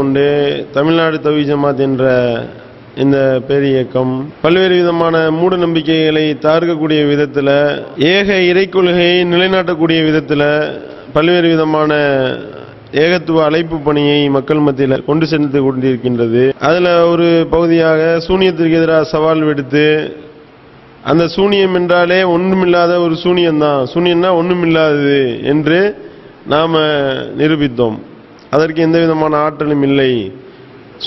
கொண்டு தமிழ்நாடு தவி ஜமாத் என்ற இந்த பேரியக்கம் பல்வேறு விதமான மூட நம்பிக்கைகளை தார்க்கக்கூடிய விதத்தில் ஏக இறைக்கொள்கையை நிலைநாட்டக்கூடிய விதத்தில் பல்வேறு விதமான ஏகத்துவ அழைப்பு பணியை மக்கள் மத்தியில் கொண்டு சென்று கொண்டிருக்கின்றது. அதில் ஒரு பகுதியாக சூனியத்திற்கு எதிராக சவால் விடுத்து அந்த சூனியம் என்றாலே ஒன்றுமில்லாத ஒரு சூனியம்தான். சூனியம்னா ஒன்றுமில்லாதது என்று நாம் நிரூபித்தோம். அதற்கு எந்த விதமான ஆற்றலும் இல்லை.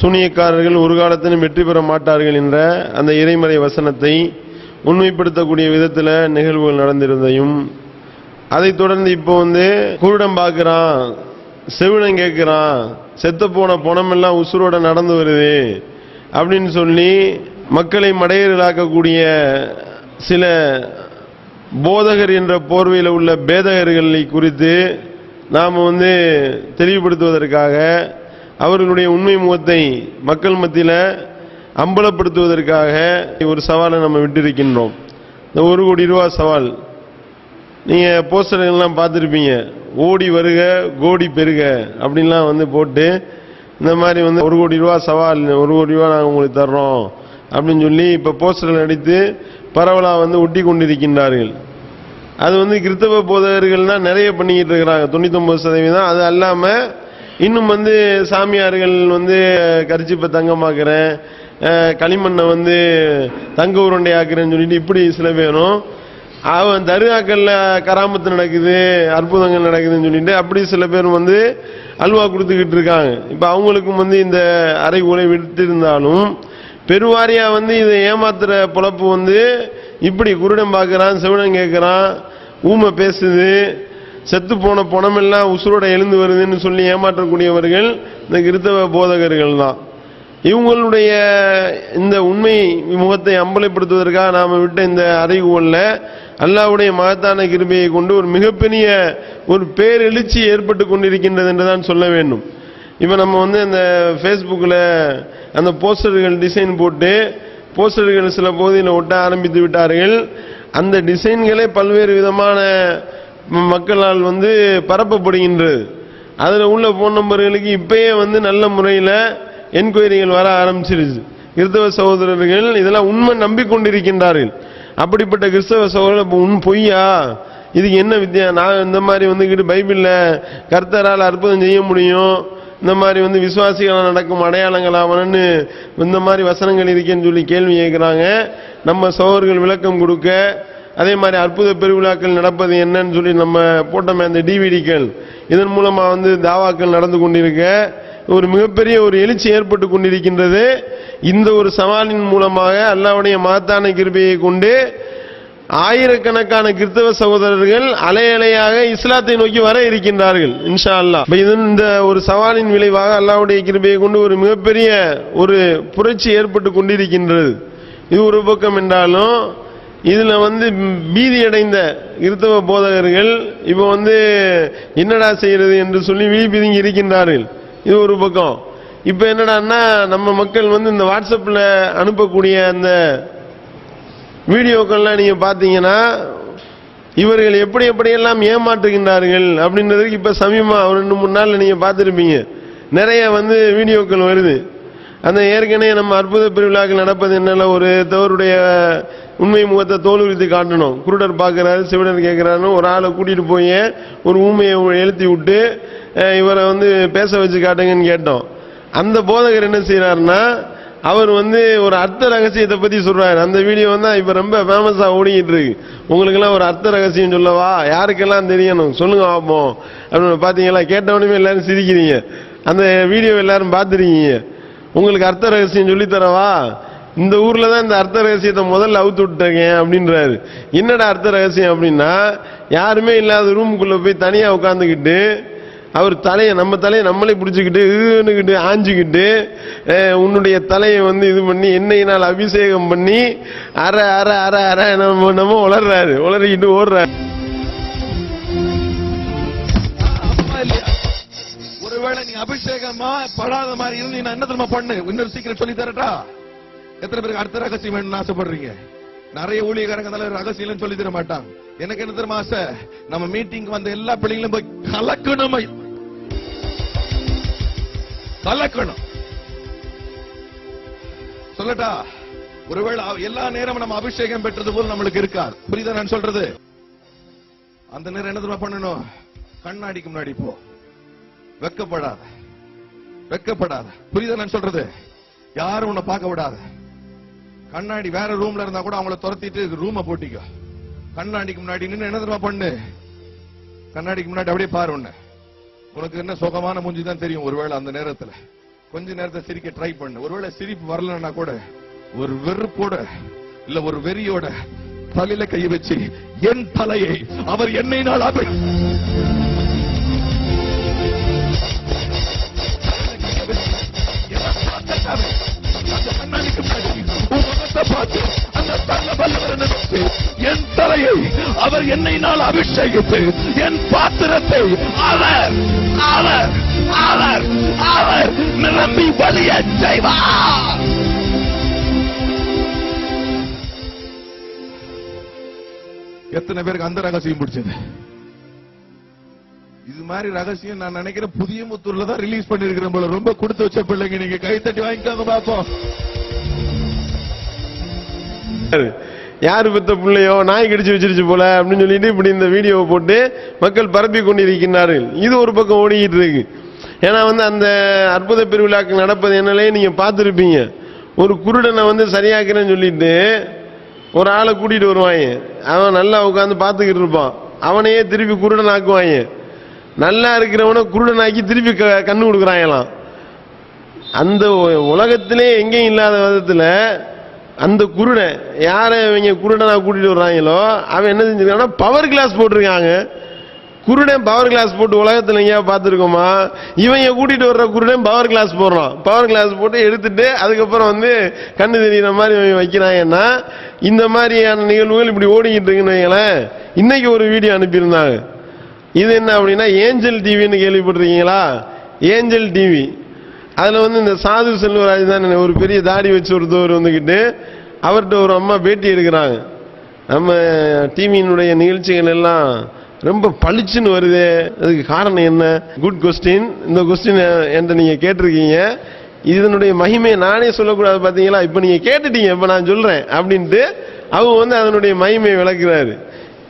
சூனியக்காரர்கள் ஒரு காலத்திலும் வெற்றி பெற மாட்டார்கள் என்ற அந்த இறைமறை வசனத்தை உண்மைப்படுத்தக்கூடிய விதத்தில் நிகழ்வுகள் நடந்திருந்தையும். அதைத் தொடர்ந்து இப்போ வந்து குருடம் பார்க்குறான் செவிடம் கேட்குறான் செத்து போன பணமெல்லாம் உசுரோட நடந்து வருது அப்படின்னு சொல்லி மக்களை மடையர்களாக்கக்கூடிய சில போதகர் என்ற போர்வையில் உள்ள பேதகர்களை குறித்து நாம் வந்து தெளிவுபடுத்துவதற்காக அவர்களுடைய உண்மை முகத்தை மக்கள் மத்தியில் அம்பலப்படுத்துவதற்காக ஒரு சவாலை நம்ம விட்டிருக்கின்றோம். இந்த ஒரு கோடி ரூபா சவால். நீங்கள் போஸ்டர்கள்லாம் பார்த்துருப்பீங்க. ஓடி வருக கோடி பெருக அப்படின்லாம் வந்து போட்டு இந்த மாதிரி வந்து ஒரு கோடி ரூபா சவால் ஒரு கோடி ரூபா நாங்கள் உங்களுக்கு தர்றோம் அப்படின்னு சொல்லி இப்போ போஸ்டர்கள் அடித்து பரவலாக வந்து ஒட்டி கொண்டிருக்கின்றார்கள். அது வந்து கிறிஸ்தவ போதகர்கள் தான் நிறைய பண்ணிக்கிட்டு இருக்கிறாங்க. தொண்ணூத்தொம்பது சதவீதம். அது அல்லாமல் இன்னும் வந்து சாமியார்கள் வந்து கரிச்சிப்பை தங்கமாக்குறேன். களிமண்ணை வந்து தங்க உருண்டை ஆக்குறேன்னு சொல்லிட்டு இப்படி சில பேரும் அவன் தர்காக்கள்ல கராமத்து நடக்குது அற்புதங்கள் நடக்குதுன்னு சொல்லிட்டு அப்படி சில பேர் வந்து அல்வா கொடுத்துக்கிட்டு இருக்காங்க. இப்போ அவங்களுக்கும் வந்து இந்த அறை உரை விட்டு பெருவாரியாக வந்து இதை ஏமாத்துற பொழப்பு வந்து இப்படி குருடன் பார்க்குறான் சிவனம் கேட்குறான் ஊமை பேசுது செத்து போன பணமெல்லாம் உசுரோட எழுந்து வருதுன்னு சொல்லி ஏமாற்றக்கூடியவர்கள் இந்த கிறித்தவ போதகர்கள் தான். இவங்களுடைய இந்த உண்மை முகத்தை அம்பலப்படுத்துவதற்காக நாம் விட்ட இந்த அறிவுகளில் அல்லாவுடைய மகத்தான கிருபையை கொண்டு ஒரு மிகப்பெரிய ஒரு பேரெழுச்சி ஏற்பட்டு கொண்டிருக்கின்றது என்றுதான் சொல்ல வேண்டும். இப்போ நம்ம வந்து அந்த ஃபேஸ்புக்கில் அந்த போஸ்டர்கள் டிசைன் போட்டு போஸ்டர்கள் சில பகுதியில் ஒட்ட ஆரம்பித்து விட்டார்கள். அந்த டிசைன்களே பல்வேறு விதமான மக்களால் வந்து பரப்பப்படுகின்றது. அதில் உள்ள ஃபோன் நம்பர்களுக்கு இப்பயே வந்து நல்ல முறையில் என்கொயரிகள் வர ஆரம்பிச்சிருச்சு. கிறிஸ்தவ சகோதரர்கள் இதெல்லாம் உண்மை நம்பிக்கொண்டிருக்கின்றார்கள். அப்படிப்பட்ட கிறிஸ்தவ சகோதரர்கள் இப்போ உன் பொய்யா? இதுக்கு என்ன வித்தியா நான் இந்த மாதிரி வந்துக்கிட்டு பைபிளில் கர்த்தரால் அற்புதம் செய்ய முடியும். இந்த மாதிரி வந்து விசுவாசிகளால் நடக்கும் அடையாளங்களாவனன்னு இந்த மாதிரி வசனங்கள் இருக்கேன்னு சொல்லி கேள்வி கேட்குறாங்க. நம்ம சகோதரர்கள் விளக்கம் கொடுக்க அதே மாதிரி அற்புத பெருவிழாக்கள் நடப்பது என்னன்னு சொல்லி நம்ம போட்டோமே அந்த டிவிடிக்கள் இதன் மூலமாக வந்து தாவாக்கள் நடந்து கொண்டிருக்க ஒரு மிகப்பெரிய ஒரு எழுச்சி ஏற்பட்டு கொண்டிருக்கின்றது. இந்த ஒரு சவாலின் மூலமாக அல்லாவுடைய மகத்தான கிருபையை கொண்டு ஆயிரக்கணக்கான கிறிஸ்தவ சகோதரர்கள் அலையலையாக இஸ்லாத்தை நோக்கி வர இருக்கின்றார்கள் இன்ஷா அல்லாஹ் இது இந்த ஒரு சவாலின் விளைவாக அல்லாவுடைய கிருபையை கொண்டு ஒரு மிகப்பெரிய ஒரு புரட்சி ஏற்பட்டு கொண்டிருக்கின்றது. இது ஒரு பக்கம் என்றாலும் இதில் வந்து பீதி அடைந்த கிறிஸ்தவ போதகர்கள் இப்போ வந்து என்னடா செய்கிறது என்று சொல்லி விழிப்பிதுங்கி இருக்கின்றார்கள். இது ஒரு பக்கம். இப்போ என்னடான்னா நம்ம மக்கள் வந்து இந்த வாட்ஸ்அப்பில் அனுப்பக்கூடிய அந்த வீடியோக்கள்லாம் நீங்க பாத்தீங்கன்னா இவர்கள் எப்படி எப்படியெல்லாம் ஏமாற்றுகின்றார்கள் அப்படின்றதுக்கு இப்ப சமீபமா ஒரு ரெண்டு மூணு நாள்ல நீங்க பார்த்துருப்பீங்க. நிறைய வந்து வீடியோக்கள் வருது. அந்த ஏற்கனவே நம்ம அற்புத பெருவிழாக்கள் நடப்பது என்னென்ன? ஒரு தவறுடைய உண்மை முகத்தை தோலுரித்து காட்டணும். குருடர் பார்க்கறாரு சிவடர் கேட்கிறாருன்னு ஒரு ஆளை கூட்டிட்டு போய் ஒரு ஊமையை எழுத்தி விட்டு இவரை வந்து பேச வச்சு காட்டுங்கன்னு கேட்டோம். அந்த போதகர் என்ன செய்யறாருன்னா அவர் வந்து ஒரு அர்த்த ரகசியத்தை பத்தி சொல்றாரு. அந்த வீடியோ வந்து இப்ப ரொம்ப ஃபேமஸா ஓடிக்கிட்டு இருக்கு. உங்களுக்கெல்லாம் ஒரு அர்த்த ரகசியம் சொல்லவா? யாருக்கெல்லாம் தெரியணும்? சொல்லுங்க பார்ப்போம் அப்படின்னு பாத்தீங்களா? கேட்டவனுமே எல்லாரும் சிரிக்கிறீங்க. அந்த வீடியோ எல்லாரும் பார்த்துருக்கீங்க. உங்களுக்கு அர்த்த ரகசியம் சொல்லித் தரவா இந்த ஊர்ல தான் இந்த அர்த்த ரகசியத்தை முதல்ல அவுத்து விட்டுருக்கேன் அப்படின்றாரு. என்னடா அர்த்த ரகசியம் அப்படின்னா யாருமே இல்லாத ரூமுக்குள்ள போய் தனியா உட்காந்துக்கிட்டு அவர் தலையை நம்ம தலையை நம்மளே பிடிச்சிக்கிட்டு ஈனுக்கிட்டு ஆஞ்சிக்கிட்டு உன்னுடைய தலையை வந்து இது பண்ணி எண்ணெயினால் அபிஷேகம் பண்ணி அற அற அற அற நம்ம நம்ம உளர்றாரு. உளறிக்கிட்டு ஓடுறாரு. இல்லையா? ஒருவேளை நீ அபிஷேகமா படாத மாதிரி இருந்து நான் என்ன தெரியுமா பண்ணு? இன்னொரு சீக்கிரம் சொல்லி தரட்டா? எத்தனை பேருக்கு அடுத்த ரகசியம் வேணும்னு ஆசைப்படுறீங்க? நிறைய ஊழியக்காரங்க தலைவர் ரகசியம் சொல்லி தர மாட்டாங்க. எனக்கு என்ன தெரியுமா ஆசை? நம்ம மீட்டிங் வந்த எல்லா பிள்ளைங்களும் போய் கலக்கணும் கலக்கணும் சொல்லட்டா ஒருவேளை எல்லா நேரமும் நம்ம அபிஷேகம் பெற்றது போல நம்மளுக்கு இருக்காது புரியுதா நான் சொல்றது? அந்த நேரம் என்ன தெரியுமா பண்ணணும்? கண்ணாடிக்கு முன்னாடி போ. வெக்கப்படாத. வெக்கப்படாத. புரியுதா நான் சொல்றது? யாரும் உன்னை பார்க்க விடாத. கண்ணாடி வேற ரூம்ல இருந்தா கூட அவங்கள துரத்திட்டு ரூம போட்டிக்கோ. கண்ணாடிக்கு முன்னாடி நின்று என்ன தெரியுமா பண்ணு? கண்ணாடிக்கு முன்னாடி அப்படியே பாரு உன்ன. உனக்கு என்ன சுகமான மூஞ்சி தான் தெரியும் ஒருவேளை அந்த நேரத்துல. கொஞ்ச நேரத்தை சிரிக்க ட்ரை பண்ணு. ஒருவேளை சிரிப்பு வரலன்னா கூட ஒரு வெறுப்போட இல்ல ஒரு வெறியோட தலையில கை வச்சு என் தலையை அவர் என்னை நாள் அபி என் தலையை அவர் என்னை நாள் அபிஷேகித்து என் பாத்திரத்தை அவர் அவர் அவர் அவர் நிரம்பி வலிய செய்வார். எத்தனை பேருக்கு அந்த ரகசியம் பிடிச்சது? இது மாதிரி ரகசியம் நான் நினைக்கிறேன் புதிய முத்தூர்ல தான் ரிலீஸ் பண்ணிருக்கிறேன் போல. ரொம்ப கொடுத்து வச்ச பிள்ளைங்க. நீங்க கை தட்டி வாங்கிக்காங்க பாப்போம் யாரு பெத்த பிள்ளையோ நாய் கடிச்சு வச்சிருச்சு போல அப்படின்னு சொல்லிட்டு இப்படி இந்த வீடியோவை போட்டு மக்கள் பரப்பி கொண்டிருக்கிறார்கள் இது ஒரு பக்கம் ஓடிக்கிட்டு இருக்கு. ஏன்னா வந்து அந்த அற்புத பெருவிழாக்கள் நடப்பது என்னலே நீங்க பார்த்துருப்பீங்க. ஒரு குருடனை வந்து சரியாக்குறேன்னு சொல்லிட்டு ஒரு ஆளை கூட்டிட்டு வருவாங்க. அவன் நல்லா உட்காந்து பார்த்துக்கிட்டு இருப்பான். அவனையே திருப்பி குருடன் ஆக்குவாங்க நல்லா இருக்கிறவனை குருடன் ஆக்கி திருப்பி க- கண்ணு கொடுக்குறாங்களாம். அந்த உலகத்திலே எங்கேயும் இல்லாத விதத்தில் அந்த குருடன் யாரை இவங்க குருடனா கூட்டிட்டு வர்றாங்களோ அவன் என்ன செஞ்சிருக்கான்னா பவர் கிளாஸ் போட்டிருக்காங்க. குருடன் பவர் கிளாஸ் போட்டு உலகத்துல எங்கேயா பார்த்துருக்கோமா? இவங்க கூட்டிட்டு வர்ற குருடன் பவர் கிளாஸ் போடுறான். பவர் கிளாஸ் போட்டு எடுத்துட்டு அதுக்கப்புறம் வந்து கண்ணு தெரியுற மாதிரி இவன் வைக்கிறாங்கன்னா இந்த மாதிரியான நிகழ்வுகள் இப்படி ஓடிக்கிட்டு இருக்குன்னு வைங்களேன். இன்னைக்கு ஒரு வீடியோ அனுப்பியிருந்தாங்க. இது என்ன அப்படின்னா ஏஞ்சல் டிவின்னு கேள்விப்பட்டிருக்கீங்களா? ஏஞ்சல் டிவி அதில் வந்து இந்த சாது செல்வராஜ் தான் ஒரு பெரிய தாடி வச்சு ஒருத்தவர் வந்துக்கிட்டு அவர்கிட்ட ஒரு அம்மா பேட்டி எடுக்கிறாங்க. நம்ம டிவியினுடைய நிகழ்ச்சிகள் எல்லாம் ரொம்ப பளிச்சுன்னு வருது அதுக்கு காரணம் என்ன? குட் கொஸ்டின் இந்த கொஸ்டின் என்கிட்ட நீங்கள் கேட்டிருக்கீங்க. இதனுடைய மகிமையை நானே சொல்லக்கூடாது பார்த்தீங்களா இப்போ நீங்கள் கேட்டுட்டீங்க இப்போ நான் சொல்கிறேன் அப்படின்ட்டு அவங்க வந்து அதனுடைய மகிமையை விளக்குறாரு.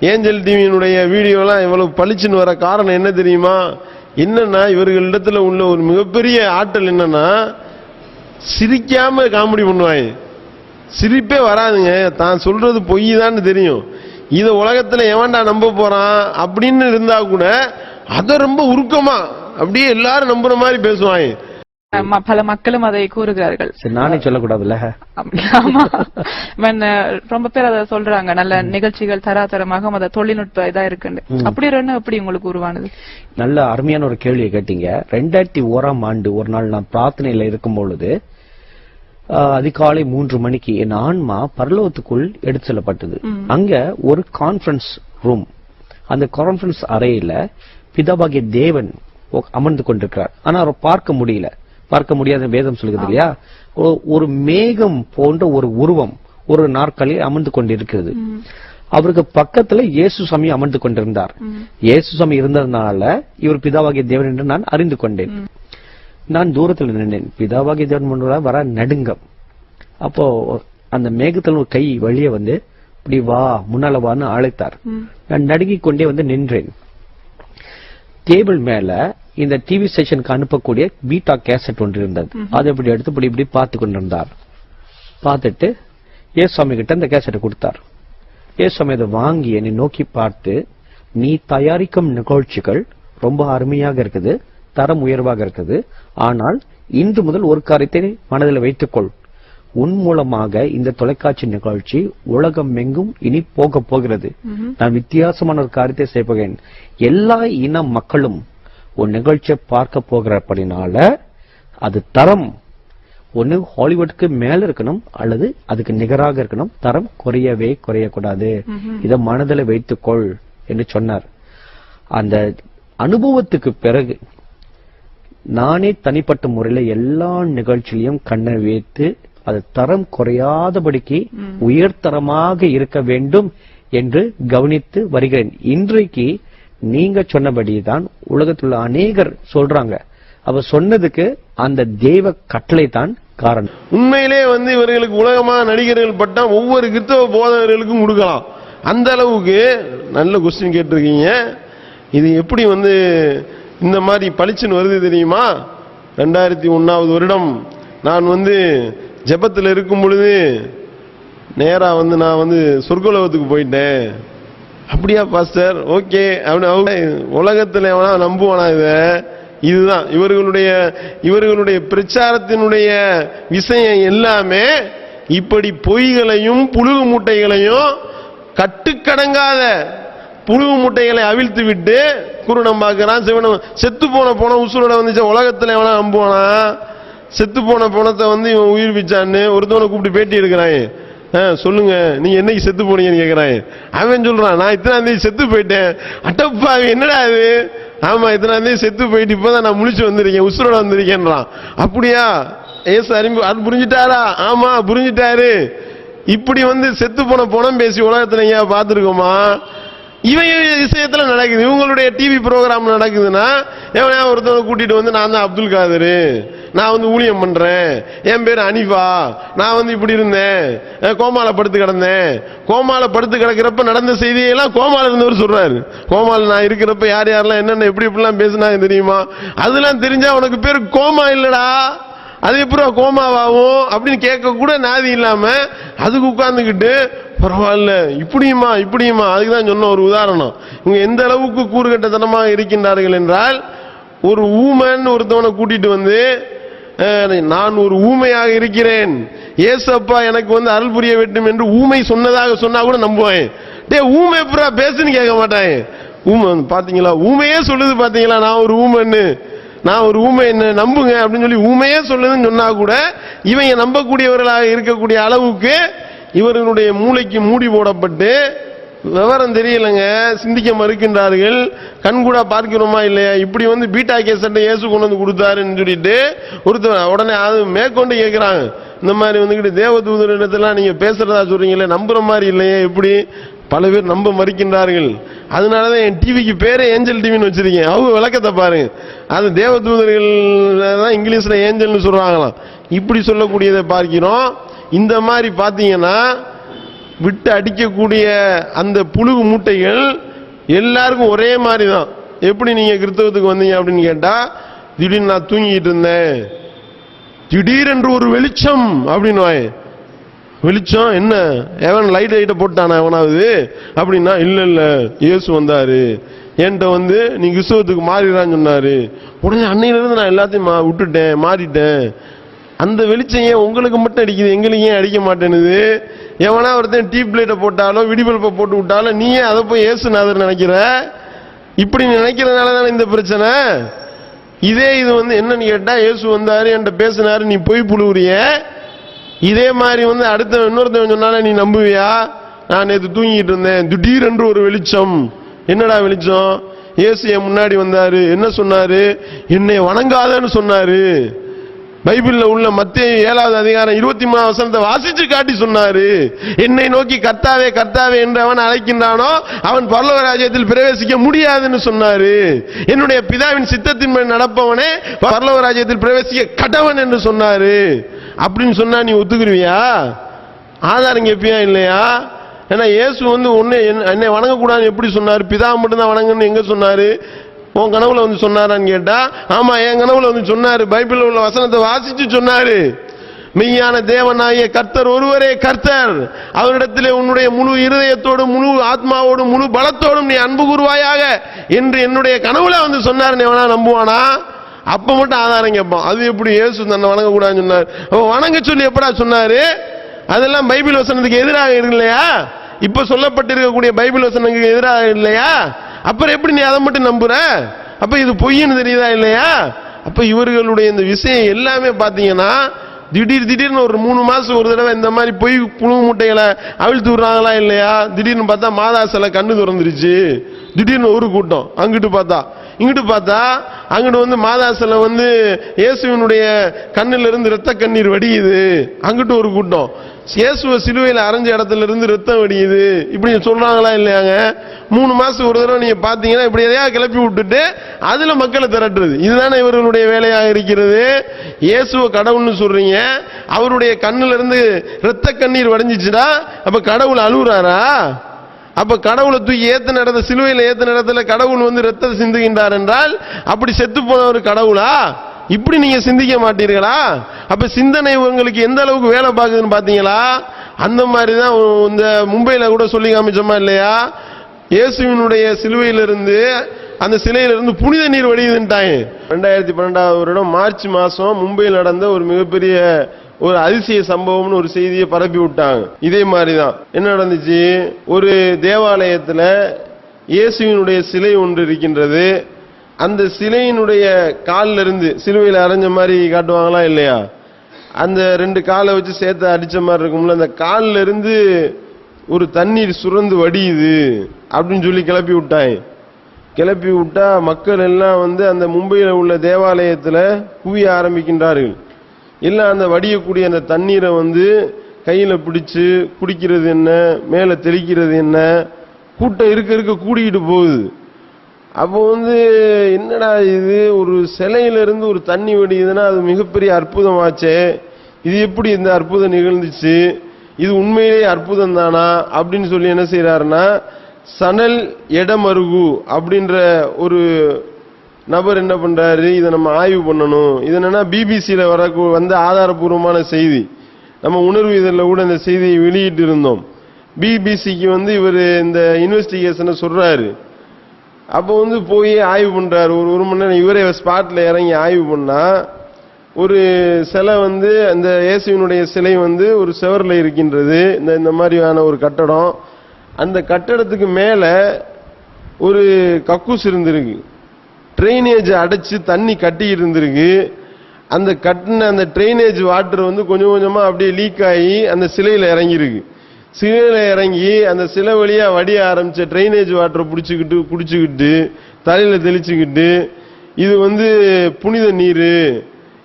ஏஞ்சல் டிவியினுடைய வீடியோலாம் இவ்வளவு பளிச்சுன்னு வர காரணம் என்ன தெரியுமா? என்னன்னா இவர்களிடத்துல உள்ள ஒரு மிகப்பெரிய ஆற்றல் என்னன்னா சிரிக்காம காமெடி பண்ணுவாங்க. சிரிப்பே வராதுங்க. தான் சொல்றது பொய் தான் தெரியும். இதை உலகத்துல எவன்டா நம்ப போறான் அப்படின்னு இருந்தா கூட அதை ரொம்ப உருக்கமா அப்படியே எல்லாரும் நம்புற மாதிரி பேசுவாங்க. பல மக்களும் அதை கூறுகிறார்கள். நானே சொல்லக்கூடாதுல்ல? ஆமா. ரொம்ப பேர் அதை சொல்றாங்க. நல்ல நிகழ்ச்சிகள் தராதரமாக அந்த தொழில்நுட்ப இதா இருக்குன்னு. அப்படி எண்ணம் எப்படி உங்களுக்கு உருவானது? நல்ல அருமையான ஒரு கேள்வியை கேட்டீங்க. ரெண்டாயிரத்தி ஓராம் ஆண்டு ஒரு நாள் நான் பிரார்த்தனையில இருக்கும் பொழுது அதிகாலை மூன்று மணிக்கு என் ஆன்மா பரலோகத்துக்குள் எடுத்து செல்லப்பட்டது. அங்க ஒரு கான்ஃபரன்ஸ் ரூம் அந்த கான்ஃபரன்ஸ் அறையில பிதாபாகிய தேவன் அமர்ந்து கொண்டிருக்கிறார். ஆனா அவரை பார்க்க முடியல. பார்க்க முடியாத வேதம் சொல்லுது இல்லையா? ஒரு மேகம் போன்ற ஒரு உருவம் ஒரு நாற்காலியில் அமர்ந்து கொண்டிருக்கிறது. அவருக்கு பக்கத்துல இயேசு சாமி அமர்ந்து கொண்டிருந்தார். இயேசு சாமி இருந்ததுனால இவர் பிதாவாகிய தேவன் என்று நான் அறிந்து கொண்டேன். நான் தூரத்தில் நின்றேன் பிதாவாகிய தேவன் முன்னால வர நடுங்கம். அப்போ அந்த மேகத்தில் ஒரு கை வெளியே வந்து இப்படி வா முன்னால வான்னு அழைத்தார். நான் நடுங்கிக் கொண்டே வந்து நின்றேன். டேபிள் மேல இந்த டிவி ஸ்டேஷனுக்கு அனுப்பக்கூடிய பீட்டா கேசட் ஒன்று இருந்தது. அதை இப்படி எடுத்து இப்படி இப்படி பார்த்து கொண்டிருந்தார். பார்த்துட்டு ஏசுவாமி கிட்ட இந்த கேசட்டை கொடுத்தார். ஏசுவாமி அதை வாங்கி என்னை நோக்கி பார்த்து நீ தயாரிக்கும் நிகழ்ச்சிகள் ரொம்ப அருமையாக இருக்குது தரம் உயர்வாக இருக்குது. ஆனால் இன்று முதல் ஒரு காரியத்தை மனதில் வைத்துக்கொள். உன் மூலமாக இந்த தொலைக்காட்சி நிகழ்ச்சி உலகம் எங்கும் இனி போக போகிறது. நான் வித்தியாசமான ஒரு காரியத்தை செய்ய போகிறேன். எல்லா இன மக்களும் ஒரு நிகழ்ச்சியை பார்க்க போகிறபடினால அது தரம். ஒண்ணு ஹாலிவுட்க்கு மேல இருக்கணும் அல்லது அதுக்கு நிகராக இருக்கணும். தரம் குறையவே குறையக்கூடாது. இதை மனதில் வைத்துக்கொள் என்று சொன்னார். அந்த அனுபவத்துக்கு பிறகு நானே தனிப்பட்ட முறையில எல்லா நிகழ்ச்சியிலையும் கண்ணை வைத்து அது தரம் குறையாதபடிக்கு உயர்தரமாக இருக்க வேண்டும் என்று கவனித்து வருகிறேன். இன்றைக்கு நீங்க சொன்னபடிதான் உலகத்தில் அநேகர் சொல்றாங்க. அவ சொன்னதுக்கு அந்த தெய்வ கட்டளை தான் காரணம். உண்மையிலே வந்து இவர்களுக்கு உலகமா நடிகர்கள் பட்டம் ஒவ்வொரு கிறிஸ்தவ போதவர்களுக்கும் கொடுக்கலாம். அந்த அளவுக்கு நல்ல கொஸ்டின் கேட்டிருக்கீங்க. இது எப்படி வந்து இந்த மாதிரி பளிச்சுன்னு வருது தெரியுமா? ரெண்டாயிரத்தி ஒன்னாவது வருடம் நான் வந்து ஜெபத்தில் இருக்கும் பொழுது நேராக வந்து நான் வந்து சொர்க்கலோகத்துக்கு போயிட்டேன். அப்படியா பாஸ்டர்? ஓகே. அப்படின்னு அவங்க உலகத்தில் எவனா நம்புவானா இதை இதுதான். இவர்களுடைய இவர்களுடைய பிரச்சாரத்தினுடைய விஷயம் எல்லாமே இப்படி பொய்களையும் புழுகு மூட்டைகளையும் கட்டுக்கடங்காத புழுகு மூட்டைகளை அவிழ்த்து விட்டு குருடம் பார்க்கறான். சிவனம் செத்து போன போன உசுரோட வந்துச்சு? உலகத்தில் எவனா நம்புவானா? செத்து போன பணத்தை வந்து இவன் உயிர்ப்பிச்சான்னு ஒருத்தவனை கூப்பிட்டு பேட்டி எடுக்கிறான் சொல்லுங்க. நீங்க என்னைக்கு செத்து போனீங்கன்னு கேட்குறேன் அவன் சொல்றான் நான் இத்தனாம் தேதி செத்து போயிட்டேன். அட்டப்பா என்னடா இது? ஆமா இத்தனாம் தேதி செத்து போயிட்டு இப்பதான் நான் முழிச்சு வந்திருக்கேன் உசுரோட வந்திருக்கேன்றான். அப்படியா? ஏசு அறிம்பு அது புரிஞ்சுட்டாரா? ஆமா புரிஞ்சுட்டாரு. இப்படி வந்து செத்து போன பணம் பேசி உலகத்துல எங்கேயா பார்த்துருக்கோமா? இவன் விஷயத்துல நடக்குது. இவங்களுடைய டிவி ப்ரோக்ராம் நடக்குதுன்னா எவனையா ஒருத்தவங்க கூட்டிட்டு வந்து நான் தான் அப்துல் காதரு. நான் வந்து ஊழியம் பண்ணுறேன் என் பேர் அனிஃபா. நான் வந்து இப்படி இருந்தேன். கோமால படுத்து கிடந்தேன். கோமால படுத்து கிடக்கிறப்ப நடந்த செய்தியெல்லாம் கோமால இருந்தவர் சொல்கிறாரு கோமால நான் இருக்கிறப்ப யார் யாரெல்லாம் என்னென்ன எப்படி இப்படிலாம் பேசினாங்க தெரியுமா? அதெல்லாம் தெரிஞ்சால் உனக்கு பேர் கோமா இல்லைடா. அது எப்படி கோமாவாகும் அப்படின்னு கேட்க கூட நாதி இல்லாமல் அதுக்கு உட்காந்துக்கிட்டு பரவாயில்ல இப்படியுமா இப்படியுமா? அதுக்கு தான் சொன்ன ஒரு உதாரணம். இவங்க எந்த அளவுக்கு கூறுகட்டத்தனமாக இருக்கின்றார்கள் என்றால் ஒரு ஊமன் ஒருத்தவனை கூட்டிட்டு வந்து நான் ஒரு ஊமையாக இருக்கிறேன். ஏசப்பா எனக்கு வந்து அருள் புரிய வேண்டும் என்று ஊமை சொன்னதாக சொன்னா கூட நம்புவேன். டே ஊமை எப்படா பேசுன்னு கேட்க மாட்டேன். ஊமை பாத்தீங்களா? ஊமையே சொல்லுது பாத்தீங்களா? நான் ஒரு ஊமைன்னு. நான் ஒரு ஊமை என்ன நம்புங்க அப்படின்னு சொல்லி ஊமையே சொல்லுதுன்னு சொன்னா கூட இவங்க நம்பக்கூடியவர்களாக இருக்கக்கூடிய அளவுக்கு இவர்களுடைய மூளைக்கு மூடி போடப்பட்டு விவரம் தெரியலங்க. சிந்திக்க மறுக்கின்றார்கள். கண்கூடா பார்க்கிறோமா இல்லையா? இப்படி வந்து பீட்டா கேசட்டை இயேசு கொண்டு வந்து கொடுத்தாருன்னு சொல்லிட்டு ஒருத்தர் உடனே அது மேற்கொண்டு கேட்குறாங்க இந்த மாதிரி வந்துக்கிட்டு தேவதூதரிடத்தெல்லாம் நீங்கள் பேசுறதா சொல்கிறீங்களே நம்புற மாதிரி இல்லையே எப்படி பல பேர் நம்ப மறுக்கின்றார்கள். அதனால தான் என் டிவிக்கு பேரே ஏஞ்சல் டிவின்னு வச்சுருக்கேன். அவங்க விளக்கத்தை பாருங்க. அது தேவதூதர்கள் தான் இங்கிலீஷில் ஏஞ்சல்னு சொல்கிறாங்களாம் இப்படி சொல்லக்கூடியதை பார்க்கிறோம். இந்த மாதிரி பார்த்தீங்கன்னா விட்டு அடிக்கக்கூடிய அந்த புழுகு மூட்டைகள் எல்லாருக்கும் ஒரே மாதிரி தான் எப்படி நீங்க கிறிஸ்தவத்துக்கு வந்தீங்க அப்படின்னு கேட்டா திடீர்னு நான் தூங்கிட்டு இருந்தேன். திடீரென்று ஒரு வெளிச்சம் அப்படின்னு வெளிச்சம் என்ன? எவன் லைட் லைட்டை போட்டானா எவனாவது? அப்படின்னா இல்ல இல்ல இயேசு வந்தாரு. என்கிட்ட வந்து நீ கிறிஸ்தவத்துக்கு மாறிடான்னு சொன்னாரு. உடனே அன்னையிலிருந்து நான் எல்லாத்தையும் மா- விட்டுட்டேன் மாறிட்டேன். அந்த வெளிச்சம் ஏன் உங்களுக்கு மட்டும் அடிக்குது? எங்களுக்கு ஏன் அடிக்க மாட்டேனுது? எவனா ஒருத்தன் டீ லைட்டை போட்டாலோ விடிபல்பை போட்டு விட்டாலோ நீ ஏன் அதை போய் இயேசுநாதர் நினைக்கிற? இப்படி நினைக்கிறதுனால தானே இந்த பிரச்சனை? இதே இது வந்து என்னன்னு கேட்டால் ஏசு வந்தார் என்கிட்ட பேசினாரு நீ பொய் புழுவுறிய. இதே மாதிரி வந்து அடுத்த இன்னொருத்தவன் சொன்னாலே நீ நம்புவியா? நான் நேற்று தூங்கிட்டு இருந்தேன். திடீரென்று ஒரு வெளிச்சம். என்னடா வெளிச்சம்? ஏசு என் முன்னாடி வந்தார். என்ன சொன்னார்? என்னை வணங்காதன்னு சொன்னார். பைபிள்ல உள்ள மத்திய ஏழாவது அதிகாரம் இருபத்தி மூணாவது வசனத்தை வாசிச்சு காட்டி சொன்னாரு. என்னை நோக்கி கர்த்தாவே கர்த்தாவே என்று அவன் அழைக்கின்றானோ அவன் பரலோக ராஜ்யத்தில் பிரவேசிக்க முடியாதுன்னு சொன்னாரு. என்னுடைய பிதாவின் சித்தத்தின் நடப்பவனே பரலோக ராஜ்யத்தில் பிரவேசிக்க கடவன் என்று சொன்னாரு. அப்படின்னு சொன்னா நீ ஒத்துக்குருவியா? ஆதாரம் கேப்பியா இல்லையா? ஏன்னா இயேசு வந்து உன்னை என்னை வணங்கக்கூடாதுன்னு எப்படி சொன்னார்? பிதா மட்டும்தான் வணங்கன்னு எங்க சொன்னாரு? உன் கனவுல வந்து சொன்னாரான்னு கேட்டா ஆமா என் கனவுல வந்து சொன்னாரு. பைபிள் உள்ள வசனத்தை வாசிச்சு சொன்னாரு. மெய்யான தேவனாகிய கர்த்தர் ஒருவரே கர்த்தர். அவரிடத்திலே உன்னுடைய முழு இருதயத்தோடும் முழு ஆத்மாவோடும் முழு பலத்தோடும் நீ அன்பு கூறுவாயாக என்று என்னுடைய கனவுல வந்து சொன்னார் எவனா நம்புவானா? அப்ப மட்டும் ஆதாரம் கேட்பான். அது எப்படி ஏசு தன்னை வணங்கக்கூடாதுன்னு சொன்னார். அப்ப வணங்க சொல்லி எப்படா சொன்னாரு? அதெல்லாம் பைபிள் வசனத்துக்கு எதிராக இல்லையா இப்ப சொல்லப்பட்டிருக்கக்கூடிய பைபிள் வசனத்துக்கு எதிராக இல்லையா? அப்புறம் எப்படி நீ அதை மட்டும் நம்புற? அப்ப இது பொய்ன்னு தெரியுதா இல்லையா? அப்ப இவர்களுடைய இந்த விஷயம் எல்லாமே பாத்தீங்கன்னா திடீர் திடீர்னு ஒரு மூணு மாசம் ஒரு தடவை இந்த மாதிரி பொய் புழு முட்டைகளை அவிழ்த்து விடுறாங்களா இல்லையா? திடீர்னு பார்த்தா மாதா சிலை கண்ணு திறந்துருச்சு. திடீர்னு ஒரு கூட்டம். அங்கிட்டு பார்த்தா. இங்கிட்டு பார்த்தா அங்கிட்டு வந்து மாதா சிலை வந்து இயேசுவினுடைய கண்ணிலிருந்து இருந்து கண்ணீர் வடியுது. அங்கிட்டு ஒரு கூட்டம். இயேசுவை சிலுவையில் அரைஞ்ச இடத்துல இருந்து ரத்தம் வடியுது. இப்படி சொல்றாங்களா இல்லையாங்க? மூணு மாசம் ஒரு தடவை நீங்க பாத்தீங்கன்னா இப்படி எதையாவது கிளப்பி விட்டுட்டு அதுல மக்களை திரட்டுறது. இதுதானே இவர்களுடைய வேலையாக இருக்கிறது. இயேசுவை கடவுள்னு சொல்றீங்க. அவருடைய கண்ணுல இருந்து ரத்த கண்ணீர் வடைஞ்சிச்சுடா. அப்ப கடவுள் அழுகுறாரா அப்ப கடவுளை தூக்கி ஏத்த நடத்த சிலுவையில் ஏத்த இடத்துல கடவுள் வந்து ரத்தத்தை சிந்துகின்றார் என்றால் அப்படி செத்து போனவர் கடவுளா? இப்படி நீங்க சிந்திக்க மாட்டீர்களா? அப்ப சிந்தனை உங்களுக்கு எந்த அளவுக்கு வேலை பார்க்குதுன்னு பாத்தீங்களா அந்த மாதிரி தான் இந்த மும்பையில கூட சொல்லி காமிச்சோமா இல்லையா? இயேசுவினுடைய சிலுவையிலிருந்து அந்த சிலையிலிருந்து புனித நீர் வடியுதுன்ட்டாங்க ரெண்டாயிரத்தி பன்னெண்டாவது வருடம் மார்ச் மாசம் மும்பையில் நடந்த ஒரு மிகப்பெரிய ஒரு அதிசய சம்பவம்னு ஒரு செய்தியை பரப்பி விட்டாங்க. இதே மாதிரி தான் என்ன நடந்துச்சு? ஒரு தேவாலயத்தில் இயேசுவினுடைய சிலை ஒன்று இருக்கின்றது. அந்த சிலையினுடைய கால்ல இருந்து சிலுவையில் அரைஞ்ச மாதிரி காட்டுவாங்களா இல்லையா? அந்த ரெண்டு காலை வச்சு சேர்த்து அடித்த மாதிரி இருக்கும்ல அந்த காலில் இருந்து ஒரு தண்ணீர் சுரந்து வடியுது அப்படின்னு சொல்லி கிளப்பி விட்டாங்க கிளப்பி விட்டா மக்கள் எல்லாம் வந்து அந்த மும்பையில் உள்ள தேவாலயத்தில் குவிய ஆரம்பிக்கின்றார்கள். எல்லாம் அந்த வடியக்கூடிய அந்த தண்ணீரை வந்து கையில் பிடிச்சி குடிக்கிறது என்ன மேலே தெளிக்கிறது என்ன கூட்டம் இருக்க இருக்க கூடிக்கிட்டு போகுது. அப்போ வந்து என்னடா இது? ஒரு சிலையில இருந்து ஒரு தண்ணி வடியுதுன்னா அது மிகப்பெரிய அற்புதமாச்சே. இது எப்படி இந்த அற்புதம் நிகழ்ந்துச்சு? இது உண்மையிலேயே அற்புதம் தானா அப்படின்னு சொல்லி என்ன செய்கிறாருன்னா சணல் எடமருகு அப்படின்ற ஒரு நபர் என்ன பண்ணுறாரு இதை நம்ம ஆய்வு பண்ணணும். இது என்னென்னா பிபிசியில் வர வந்த ஆதாரபூர்வமான செய்தி. நம்ம உணர்வு இதழில் கூட இந்த செய்தியை வெளியிட்டு இருந்தோம் பிபிசிக்கு வந்து இவர் இந்த இன்வெஸ்டிகேஷனை சொல்கிறாரு அப்போ வந்து போய் ஆய்வு பண்ணுறாரு ஒரு ஒரு மணி நேரம் இவரே ஸ்பாட்டில் இறங்கி ஆய்வு பண்ணா ஒரு சிலை வந்து அந்த இயேசுவினுடைய சிலை வந்து ஒரு செவரில் இருக்கின்றது. இந்த இந்த மாதிரியான ஒரு கட்டடம். அந்த கட்டடத்துக்கு மேலே ஒரு கக்கூஸ் இருந்திருக்கு. ட்ரைனேஜ் அடைச்சி தண்ணி கட்டி இருந்திருக்கு. அந்த கட்டின அந்த ட்ரைனேஜ் வாட்டர் வந்து கொஞ்சம் கொஞ்சமாக அப்படியே லீக் ஆகி அந்த சிலையில் இறங்கியிருக்கு. சிலையில இறங்கி அந்த சிலை வழியாக வடிய ஆரம்பித்த ட்ரைனேஜ் வாட்டரை பிடிச்சிக்கிட்டு குடிச்சிக்கிட்டு தலையில் தெளிச்சுக்கிட்டு இது வந்து புனித நீர்.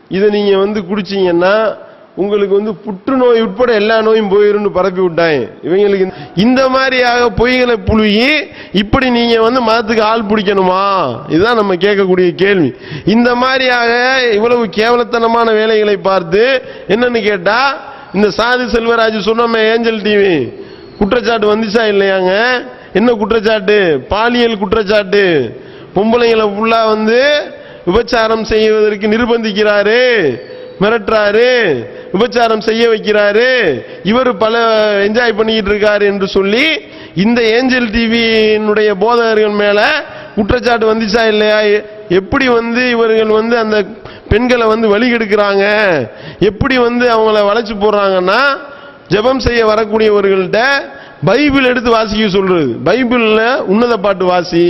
இதை நீங்கள் வந்து குடிச்சிங்கன்னா உங்களுக்கு வந்து புற்றுநோய் உட்பட எல்லா நோயும் போயிருன்னு பரப்பி விட்டாங்க. இவங்களுக்கு இந்த- மாதிரியாக பொய்களை புழுகி இப்படி நீங்கள் வந்து மதத்துக்கு ஆள் பிடிக்கணுமா? இதுதான் நம்ம கேட்கக்கூடிய கேள்வி. இந்த மாதிரியாக இவ்வளவு கேவலத்தனமான வேலைகளை பார்த்து என்னன்னு கேட்டால் இந்த சாதி செல்வராஜ் சொன்னோமே ஏஞ்சல் டிவி. குற்றச்சாட்டு வந்துச்சா இல்லையாங்க? என்ன குற்றச்சாட்டு? பாலியல் குற்றச்சாட்டு. பொம்பளைங்களை ஃபுல்லாக வந்து விபச்சாரம் செய்வதற்கு நிர்பந்திக்கிறாரு. மிரட்டுறாரு. விபச்சாரம் செய்ய வைக்கிறாரு. இவர் பல என்ஜாய் பண்ணிக்கிட்டு இருக்காரு என்று சொல்லி இந்த ஏஞ்சல் டிவியினுடைய போதகர்கள் மேலே குற்றச்சாட்டு வந்துச்சா இல்லையா? எப்படி வந்து இவர்கள் வந்து அந்த பெண்களை வந்து வழிகெடுக்கிறாங்க எப்படி வந்து அவங்கள வளைச்சு போடுறாங்கன்னா ஜெபம் செய்ய வரக்கூடியவர்கள்ட்ட பைபிள் எடுத்து வாசிக்க சொல்றது பைபிளில் உன்னத பாட்டு வாசி.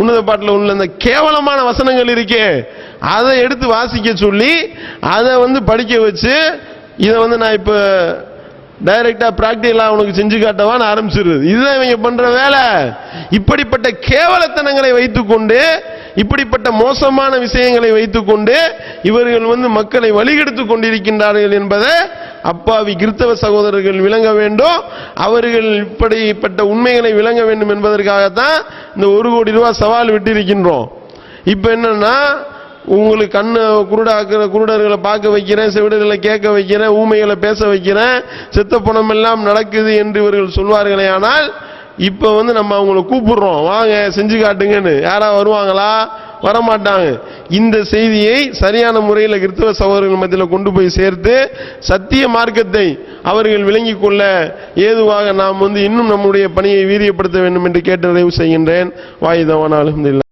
உன்னத பாட்டில் உள்ள அந்த கேவலமான வசனங்கள் இருக்கே. அதை எடுத்து வாசிக்க சொல்லி அதை வந்து படிக்க வச்சு இதை வந்து நான் இப்போ டைரக்டா பிராக்டிகலா உனக்கு செஞ்சு காட்டவான்னு ஆரம்பிச்சிருது. இதுதான் இவங்க பண்ற வேலை. இப்படிப்பட்ட கேவலத்தனங்களை வைத்துக்கொண்டு இப்படிப்பட்ட மோசமான விஷயங்களை வைத்துக்கொண்டு இவர்கள் வந்து மக்களை வழிகெடுத்து கொண்டிருக்கின்றார்கள் என்பதை அப்பாவி கிறிஸ்தவ சகோதரர்கள் விளங்க வேண்டும். அவர்கள் இப்படிப்பட்ட உண்மைகளை விளங்க வேண்டும் என்பதற்காகத்தான் இந்த ஒரு கோடி ரூபாய் சவால் விட்டிருக்கின்றோம். இப்போ என்னன்னா உங்களுக்கு கண்ணு குருடாக்குற குருடர்களை பார்க்க வைக்கிறேன் செவிடர்களை கேட்க வைக்கிறேன் ஊமைகளை பேச வைக்கிறேன் சித்த பணமெல்லாம் நடக்குது என்று இவர்கள் சொல்வார்களே ஆனால் இப்போ வந்து நம்ம அவங்கள கூப்பிடுறோம். வாங்க செஞ்சு காட்டுங்கன்னு. யாரா வருவாங்களா? வரமாட்டாங்க. இந்த செய்தியை சரியான முறையில் கிறிஸ்தவ சகோதரர்கள் மத்தியில் கொண்டு போய் சேர்த்து சத்திய மார்க்கத்தை அவர்கள் விளங்கிக் கொள்ள ஏதுவாக நாம் வந்து இன்னும் நம்முடைய பணியை வீரியப்படுத்த வேண்டும் என்று கேட்டு நிறைவு செய்கின்றேன். வாயுதவான அலமதுல்லா